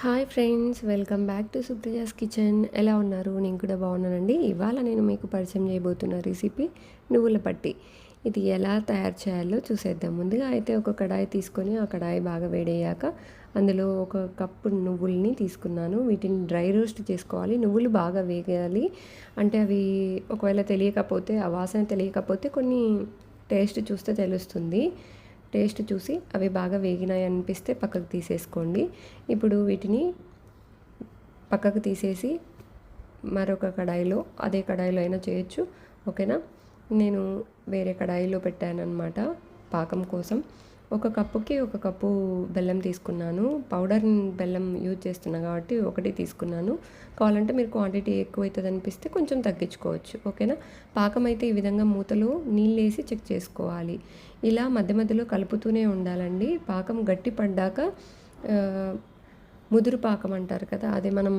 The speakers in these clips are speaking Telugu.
Hi friends welcome back to Supraja's kitchen. ఎలా ఉన్నారు? నేను కూడా బాగున్నానండి. ఇవాళ నేను మీకు పరిచయం చేయబోతున్న రెసిపీ నువ్వుల పట్టి. ఇది ఎలా తయారు చేయాలో చూసేద్దాం. ముందుగా అయితే ఒక కడాయి తీసుకొని ఆ కడాయి బాగా వేడయ్యాక అందులో ఒక కప్పు నువ్వుల్ని తీసుకున్నాను. వీటిని డ్రై రోస్ట్ చేసుకోవాలి. నువ్వులు బాగా వేగాలి. అంటే అవి ఒకవేళ తెలియకపోతే ఆ వాసన తెలియకపోతే కొన్ని టేస్ట్ చూస్తే తెలుస్తుంది. టేస్ట్ చూసి అవి బాగా వేగినాయి అనిపిస్తే పక్కకు తీసేసుకోండి. ఇప్పుడు వీటిని పక్కకు తీసేసి మరొక కడాయిలో అదే కడాయిలో అయినా చేయొచ్చు ఓకేనా? నేను వేరే కడాయిలో పెట్టాను అనమాట పాకం కోసం. ఒక కప్పుకి ఒక కప్పు బెల్లం తీసుకున్నాను. పౌడర్ బెల్లం యూజ్ చేస్తున్నా కాబట్టి ఒకటి తీసుకున్నాను. కావాలంటే మీరు క్వాంటిటీ ఎక్కువ అవుతుంది అనిపిస్తే కొంచెం తగ్గించుకోవచ్చు. ఓకేనా? పాకం అయితే ఈ విధంగా మూతలో నీళ్ళు వేసి చెక్ చేసుకోవాలి. ఇలా మధ్య మధ్యలో కలుపుతూనే ఉండాలండి. పాకం గట్టి పడ్డాక ముదురు పాకం అంటారు కదా అదే మనం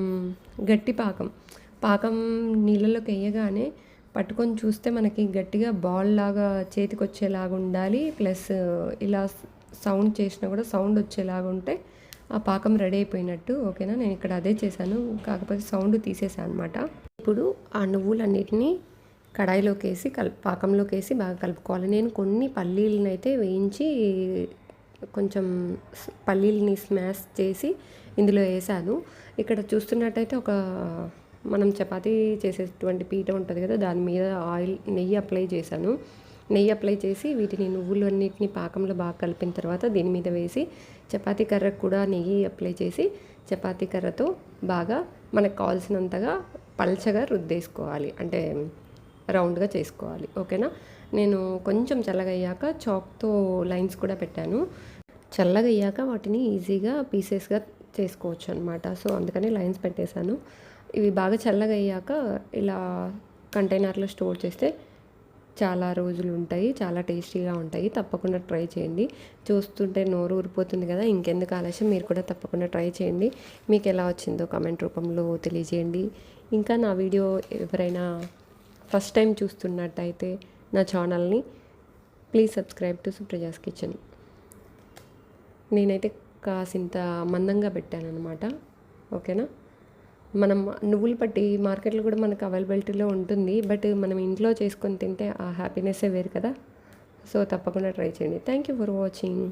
గట్టి పాకం. పాకం నీళ్ళలోకి వేయగానే పట్టుకొని చూస్తే మనకి గట్టిగా బాల్ లాగా చేతికి వచ్చేలాగా ఉండాలి. ప్లస్ ఇలా సౌండ్ చేసినా కూడా సౌండ్ వచ్చేలాగా ఉంటే ఆ పాకం రెడీ అయిపోయినట్టు ఓకేనా? నేను ఇక్కడ అదే చేశాను. కాకపోతే సౌండ్ తీసేసాను అనమాట ఇప్పుడు ఆ నువ్వులన్నిటినీ కడాయిలోకి వేసి కల్ పాకంలోకి వేసి బాగా కలుపుకోవాలి. నేను కొన్ని పల్లీలను అయితే వేయించి కొంచెం పల్లీలని స్మాష్ చేసి ఇందులో వేసాను ఇక్కడ చూస్తున్నట్టయితే ఒక మనం చపాతీ చేసేటువంటి పీట ఉంటుంది కదా దాని మీద ఆయిల్ నెయ్యి అప్లై చేశాను. నెయ్యి అప్లై చేసి వీటిని నువ్వులు అన్నిటిని పాకంలో బాగా కలిపిన తర్వాత దీని మీద వేసి చపాతీ కర్రకు కూడా నెయ్యి అప్లై చేసి చపాతీ కర్రతో బాగా మనకు కావాల్సినంతగా పల్చగా రుద్దేసుకోవాలి. అంటే రౌండ్గా చేసుకోవాలి. ఓకేనా? నేను కొంచెం చల్లగయ్యాక చాక్తో లైన్స్ కూడా పెట్టాను. చల్లగయ్యాక వాటిని ఈజీగా పీసెస్గా చేసుకోవచ్చు అనమాట సో అందుకని లైన్స్ పెట్టేశాను. ఇవి బాగా చల్లగా అయ్యాక ఇలా కంటైనర్లో స్టోర్ చేస్తే చాలా రోజులు ఉంటాయి చాలా టేస్టీగా ఉంటాయి. తప్పకుండా ట్రై చేయండి. చూస్తుంటే నోరు ఊరిపోతుంది కదా ఇంకెందుకు ఆలస్యం? మీరు కూడా తప్పకుండా ట్రై చేయండి. మీకు ఎలా వచ్చిందో కామెంట్ రూపంలో తెలియజేయండి. ఇంకా నా వీడియో ఎవరైనా ఫస్ట్ టైం చూస్తున్నట్టయితే నా ఛానల్ని please subscribe to Supraja's kitchen. నేనైతే కాసింత మందంగా పెట్టాను అనమాట ఓకేనా? మనం నువ్వులు పట్టి మార్కెట్లో కూడా మనకు అవైలబిలిటీలో ఉంటుంది బట్ మనం ఇంట్లో చేసుకొని తింటే ఆ హ్యాపీనెస్సే వేరు కదా. సో తప్పకుండా ట్రై చేయండి. Thank you for watching